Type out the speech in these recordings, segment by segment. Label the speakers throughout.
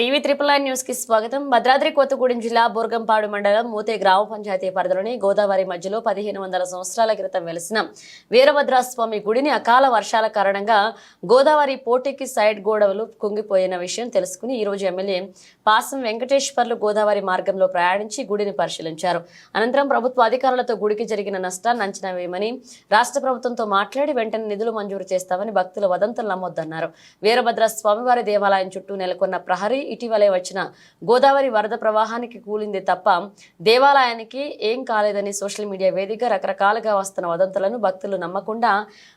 Speaker 1: TV triple nine న్యూస్కి స్వాగతం. భద్రాద్రి కొత్తగూడెం జిల్లా బోర్గంపాడు మండలం మూతే గ్రామ పంచాయతీ పరిధిలోని గోదావరి మధ్యలో పదిహేను వందల సంవత్సరాల క్రితం వెలిసిన వీరభద్రస్వామి గుడిని అకాల వర్షాల కారణంగా గోదావరి పోటీకి సైడ్ గోడవలు కుంగిపోయిన విషయం తెలుసుకుని ఈరోజు ఎమ్మెల్యే పాసం వెంకటేశ్వర్లు గోదావరి మార్గంలో ప్రయాణించి గుడిని పరిశీలించారు. అనంతరం ప్రభుత్వ అధికారులతో గుడికి జరిగిన నష్టాన్ని అంచనా వేయమని రాష్ట్ర ప్రభుత్వంతో మాట్లాడి వెంటనే నిధులు మంజూరు చేస్తామని భక్తుల వదంతులు నమ్మొద్దన్నారు వీరభద్రస్వామివారి దేవాలయం చుట్టూ నెలకొన్న ప్రహరీ ఇటీవలే వచ్చిన గోదావరి వరద ప్రవాహానికి కూలింది తప్ప దేవాలయానికి ఏం కాలేదని సోషల్ మీడియా వేదికగా రకరకాలుగా వస్తున్న వదంతులను భక్తులు నమ్మకుండా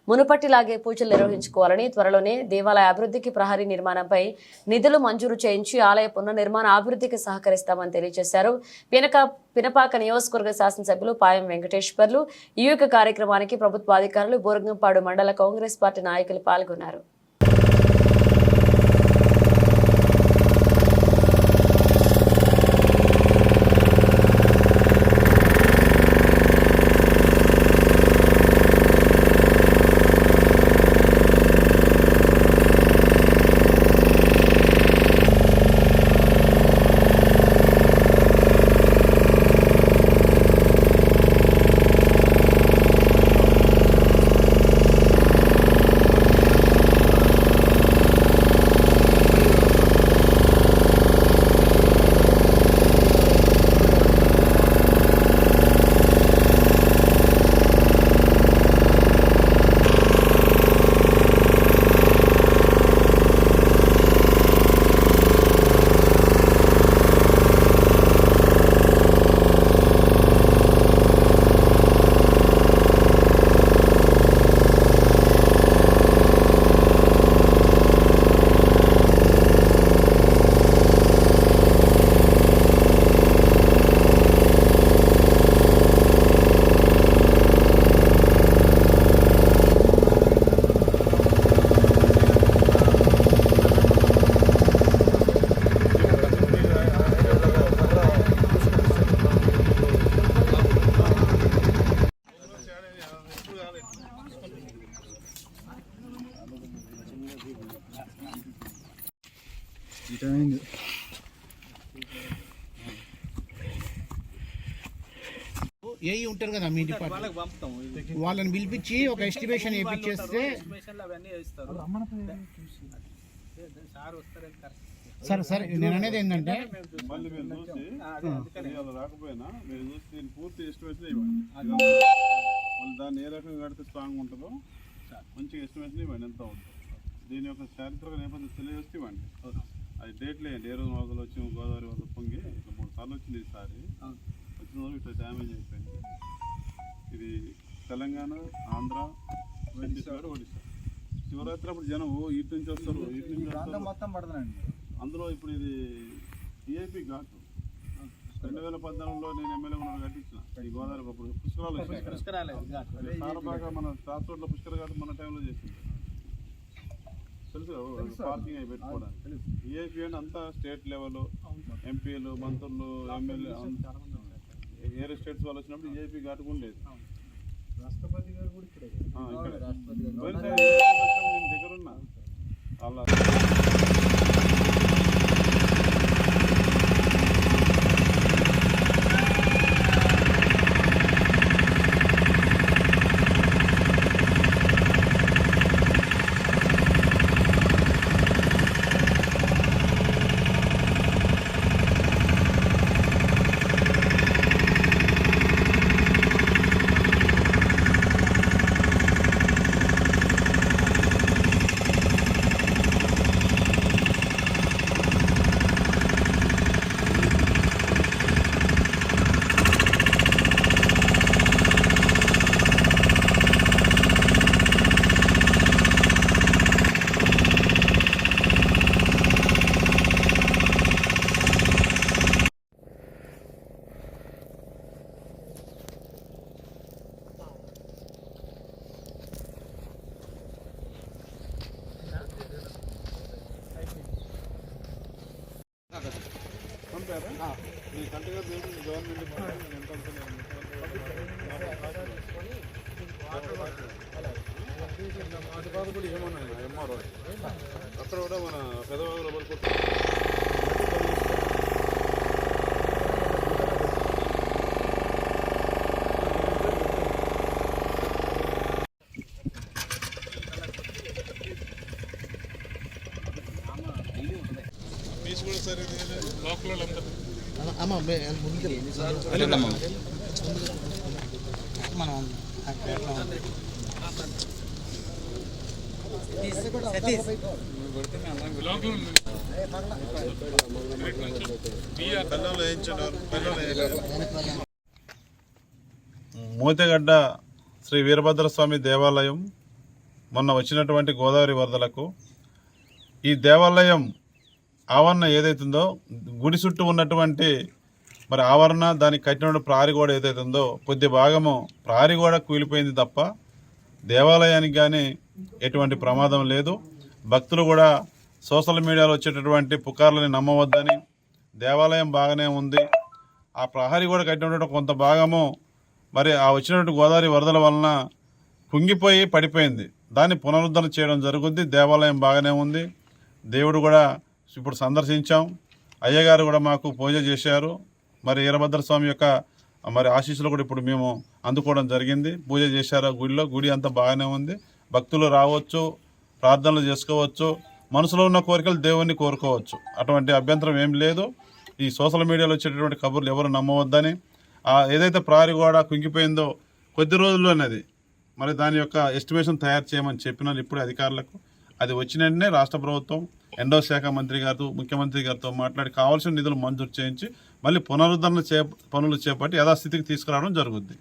Speaker 1: మునుపట్టిలాగే పూజలు నిర్వహించుకోవాలని త్వరలోనే దేవాలయ అభివృద్ధికి ప్రహరీ నిర్మాణంపై నిధులు మంజూరు చేయించి ఆలయ పునర్నిర్మాణ అభివృద్ధికి సహకరిస్తామని తెలియజేశారు. పినక పినపాక నియోజకవర్గ శాసనసభ్యులు పాయం వెంకటేశ్వర్లు. ఈ యొక్క కార్యక్రమానికి ప్రభుత్వ అధికారులు బోరంగంపాడు మండల కాంగ్రెస్ పార్టీ నాయకులు పాల్గొన్నారు.
Speaker 2: ఏఈ ఉంటారు కదా మీ డిపార్ట్మెంట్
Speaker 3: వాళ్ళకి పంపుతాం. ఇది
Speaker 2: వాళ్ళని పిలిపించి ఒక ఎస్టిమేషన్ వేయించేస్తే
Speaker 3: సార్
Speaker 2: సరే సరే నేను అనేది ఏంటంటే
Speaker 4: రాకపోయినా మీరు చూసి దీన్ని పూర్తి ఎస్టిమేషన్ ఇవ్వండి. మళ్ళీ దాన్ని ఏ రకంగా కడితే స్ట్రాంగ్ ఉంటుందో మంచిగా ఎస్టిమేషన్ ఇవ్వండి. ఎంత అవుతుందో. దీని యొక్క చారిత్రక నేపథ్యం తెలియజేస్తే ఇవ్వండి. అది డేట్లు రోజు మొదలు వచ్చి గోదావరి వద్ద పొంగి ఇట్లా మూడు సార్లు వచ్చింది ఈసారి. వచ్చిన రోజు ఇట్లా డ్యామేజ్ అయిపోయింది. ఇది తెలంగాణ ఆంధ్ర ఛత్తీస్గఢ్ ఒడిశా. శివరాత్రి అప్పుడు జనం ఇటు నుంచి వస్తారు ఇటు నుంచి
Speaker 3: మొత్తం పడుతుందండి.
Speaker 4: అందులో ఇప్పుడు ఇది ఈఐపి ఘాటు. రెండు వేల పద్నాలుగులో నేను ఎమ్మెల్యే ఉన్నాను కట్టించిన ఈ గోదావరి అప్పుడు పుష్కరాలు.
Speaker 3: పుష్కరాలే
Speaker 4: బాగా మన ట్రాన్స్పోర్ట్లో పుష్కర ఘాటు మన టైంలో చేసింది. తెలుసు పార్కింగ్ అయి పెట్టుకోవడానికి. ఈఐపి అంటే అంతా స్టేట్ లెవెల్ ఎంపీలు మంత్రులు ఎమ్మెల్యే వేరే స్టేట్స్ వాళ్ళు వచ్చినప్పుడు ఈఐపి ఘాటుకు ఉండేది.
Speaker 3: రాష్ట్రపతి గారు కూడా ఇక్కడే.
Speaker 4: ఆ, ఇక్కడ. పంపారా మీ కంటిగా దేవుడు గవర్నమెంట్ ఎంత అక్కడ కూడా మన పెదవాగులో పడిపోతుంది మోతెగడ్డ శ్రీ వీరభద్రస్వామి దేవాలయం మొన్న వచ్చినటువంటి గోదావరి వరదలకు ఈ దేవాలయం ఆవరణ ఏదైతుందో గుడి చుట్టూ ఉన్నటువంటి మరి ఆవరణ దానికి కట్టిన ప్రారిగోడ ఏదైతుందో కొద్ది భాగము ప్రారిగోడ కూలిపోయింది తప్ప దేవాలయానికి కానీ ఎటువంటి ప్రమాదం లేదు. భక్తులు కూడా సోషల్ మీడియాలో వచ్చేటటువంటి పుకార్లని నమ్మవద్దని దేవాలయం బాగానే ఉంది. ఆ ప్రహరీ కూడా కట్టినటువంటి కొంత భాగము మరి ఆ వచ్చినటువంటి గోదావరి వరదల వలన కుంగిపోయి పడిపోయింది. దాన్ని పునరుద్ధరణ చేయడం జరుగుద్ది. దేవాలయం బాగానే ఉంది. దేవుడు కూడా ఇప్పుడు సందర్శించాం. అయ్యగారు కూడా మాకు పూజ చేశారు. మరి వీరభద్ర స్వామి యొక్క మరి ఆశీస్సులు కూడా ఇప్పుడు మేము అందుకోవడం జరిగింది. పూజ చేశారు ఆ గుడిలో. గుడి అంతా బాగానే ఉంది. భక్తులు రావచ్చు ప్రార్థనలు చేసుకోవచ్చు. మనసులో ఉన్న కోరికలు దేవుణ్ణి కోరుకోవచ్చు. అటువంటి అభ్యంతరం ఏం లేదు. ఈ సోషల్ మీడియాలో వచ్చేటటువంటి కబుర్లు ఎవరు నమ్మవద్దని. ఆ ఏదైతే ప్రారి గోడ కుంగిపోయిందో కొద్ది రోజుల్లోనేది మరి దాని యొక్క ఎస్టిమేషన్ తయారు చేయమని చెప్పినారు ఇప్పుడు అధికారులకు. అది వచ్చిన వెంటనే రాష్ట్ర ప్రభుత్వం ఎండో శాఖ మంత్రి గారితో ముఖ్యమంత్రి గారితో మాట్లాడి కావాల్సిన నిధులు మంజూరు చేయించి మళ్ళీ పునరుద్ధరణ చే పనులు చేపట్టి యథాస్థితికి తీసుకురావడం జరుగుద్ది.